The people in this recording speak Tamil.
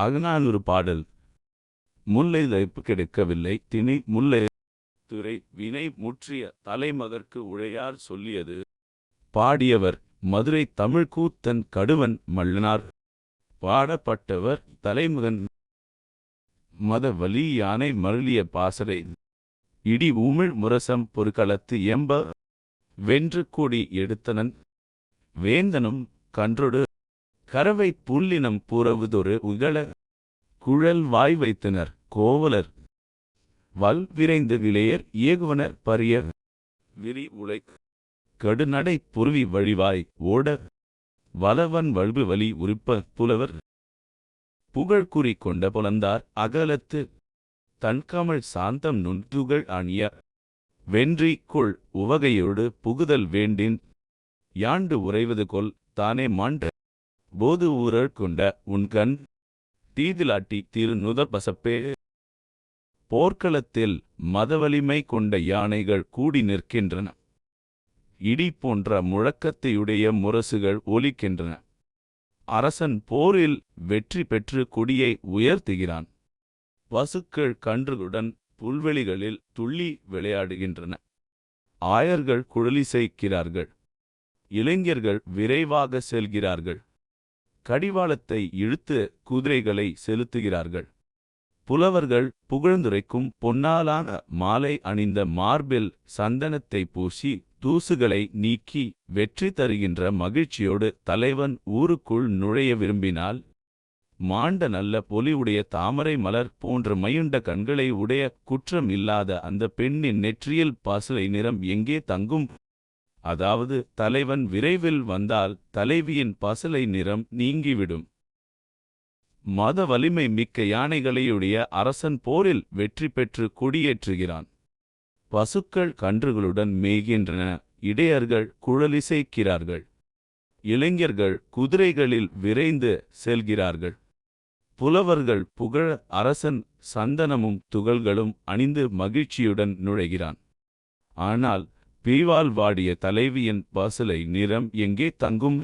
அகநானூறு பாடல். முல்லை தைப்பு கிடைக்கவில்லை. திணை முல்லை துறை வினை முற்றிய தலைமகற்கு உழையார் சொல்லியது. பாடியவர் மதுரை தமிழ்க்கூத்தன் கடுவன் மல்லனார் பாடப்பட்டவர் தலைமகன் மத வலி யானை மருளிய பாசறை. இடி உமிழ் முரசம் பொருட்களத்து எம்ப வென்று கூடி எடுத்தனன். வேந்தனும் கன்றொடு கரவை புல்லினம் புறவுதொரு உகள குழல் வாய் வைத்தனர். கோவலர் வல் விரைந்து விளையர். ஏகுவனர் பரிய விரி உலை கடுநடை புருவி வழிவாய். ஓட வலவன் வல்பு வலி உறுப்ப புலவர் புகழ்குறி கொண்ட புலந்தார். அகலத்து தன்கமழ் சாந்தம் நுண்துகள் அணிய வென்றி கொள். உவகையோடு புகுதல் வேண்டின் யாண்டு உறைவது கொல். தானே மாண்ட போது ஊரல் கொண்ட உன்கண் தீதிலாட்டி திரு நுதபசப்பே போர்க்களத்தில் மதவலிமை கொண்ட யானைகள் கூடி நிற்கின்றன. இடி போன்ற முழக்கத்தையுடைய முரசுகள் ஒலிக்கின்றன. அரசன் போரில் வெற்றி பெற்று கொடியை உயர்த்துகிறான். பசுக்கள் கன்றுகளுடன் புல்வெளிகளில் துள்ளி விளையாடுகின்றன. ஆயர்கள் குழலிசைக்கிறார்கள் இளைஞர்கள் விரைவாக செல்கிறார்கள். கடிவாளத்தை இழுத்து குதிரைகளை செலுத்துகிறார்கள். புலவர்கள் புகழ்ந்துரைக்கும் பொன்னாலான மாலை அணிந்த மார்பில் சந்தனத்தை பூசி தூசுகளை நீக்கி வெற்றி தருகின்ற மகிழ்ச்சியோடு தலைவன் ஊருக்குள் நுழைய விரும்பினால் மாண்ட நல்ல பொலிவுடைய தாமரை மலர் போன்ற மையுண்ட கண்களை உடைய குற்றம் இல்லாத அந்த பெண்ணின் நெற்றியில் பசுலை நிறம் எங்கே தங்கும்? அதாவது தலைவன் விரைவில் வந்தால் தலைவியின் பசலை நிறம் நீங்கிவிடும். மத வலிமை மிக்க யானைகளையுடைய அரசன் போரில் வெற்றி பெற்று குடியேற்றுகிறான். பசுக்கள் கன்றுகளுடன் மேய்கின்றன இடையர்கள் குழலிசைக்கிறார்கள். இளைஞர்கள் குதிரைகளில் விரைந்து செல்கிறார்கள். புலவர்கள் புகழ அரசன் சந்தனமும் துகள்களும் அணிந்து மகிழ்ச்சியுடன் நுழைகிறான். ஆனால் பீவால் வாடிய தலைவியின் பசலை நிறம் எங்கே தங்கும்?